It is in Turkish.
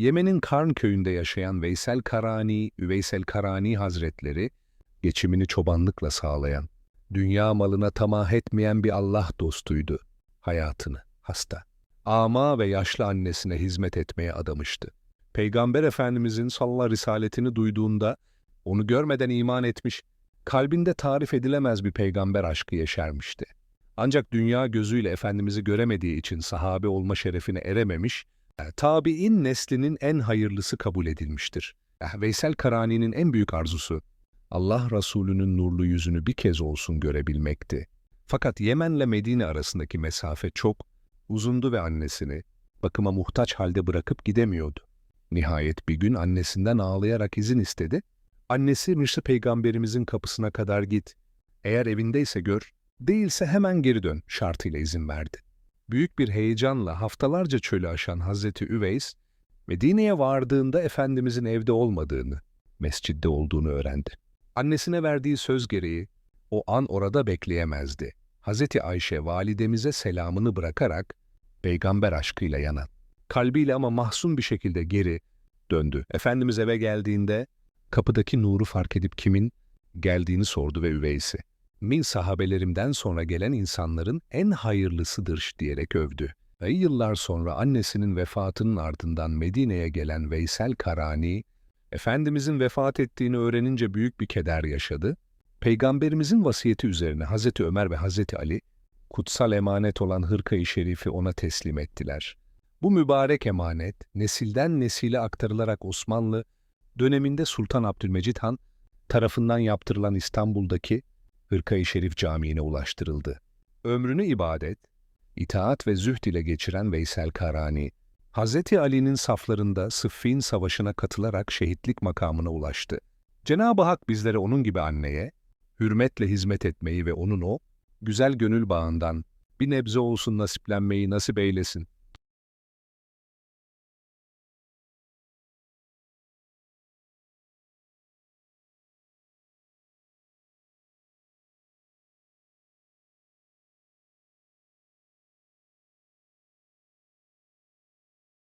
Yemen'in Karn köyünde yaşayan Veysel Karani, Üveysel Karani Hazretleri, geçimini çobanlıkla sağlayan, dünya malına tamah etmeyen bir Allah dostuydu. Hayatını, hasta, ama ve yaşlı annesine hizmet etmeye adamıştı. Peygamber Efendimizin sallallahu risaletini duyduğunda, onu görmeden iman etmiş, kalbinde tarif edilemez bir peygamber aşkı yeşermişti. Ancak dünya gözüyle Efendimiz'i göremediği için sahabe olma şerefine erememiş, tabi'in neslinin en hayırlısı kabul edilmiştir. E, Veysel Karani'nin en büyük arzusu, Allah Resulü'nün nurlu yüzünü bir kez olsun görebilmekti. Fakat Yemen'le Medine arasındaki mesafe çok uzundu ve annesini bakıma muhtaç halde bırakıp gidemiyordu. Nihayet bir gün annesinden ağlayarak izin istedi. Annesi Rışı peygamberimizin kapısına kadar git. Eğer evindeyse gör, değilse hemen geri dön şartıyla izin verdi. Büyük bir heyecanla haftalarca çölü aşan Hazreti Üveys, Medine'ye vardığında Efendimizin evde olmadığını, mescidde olduğunu öğrendi. Annesine verdiği söz gereği o an orada bekleyemezdi. Hazreti Ayşe validemize selamını bırakarak peygamber aşkıyla yanan, kalbiyle ama mahzun bir şekilde geri döndü. Efendimiz eve geldiğinde kapıdaki nuru fark edip kimin geldiğini sordu ve üveysi. Min sahabelerimden sonra gelen insanların en hayırlısıdır diyerek övdü. Ve yıllar sonra annesinin vefatının ardından Medine'ye gelen Veysel Karani, Efendimizin vefat ettiğini öğrenince büyük bir keder yaşadı. Peygamberimizin vasiyeti üzerine Hazreti Ömer ve Hazreti Ali, kutsal emanet olan hırkayı şerifi ona teslim ettiler. Bu mübarek emanet, nesilden nesile aktarılarak Osmanlı, döneminde Sultan Abdülmecit Han tarafından yaptırılan İstanbul'daki Hırkayı Şerif Camii'ne ulaştırıldı. Ömrünü ibadet, itaat ve zühd ile geçiren Veysel Karani, Hz. Ali'nin saflarında Sıffin Savaşı'na katılarak şehitlik makamına ulaştı. Cenab-ı Hak bizlere onun gibi anneye, hürmetle hizmet etmeyi ve onun o, güzel gönül bağından bir nebze olsun nasiplenmeyi nasip eylesin.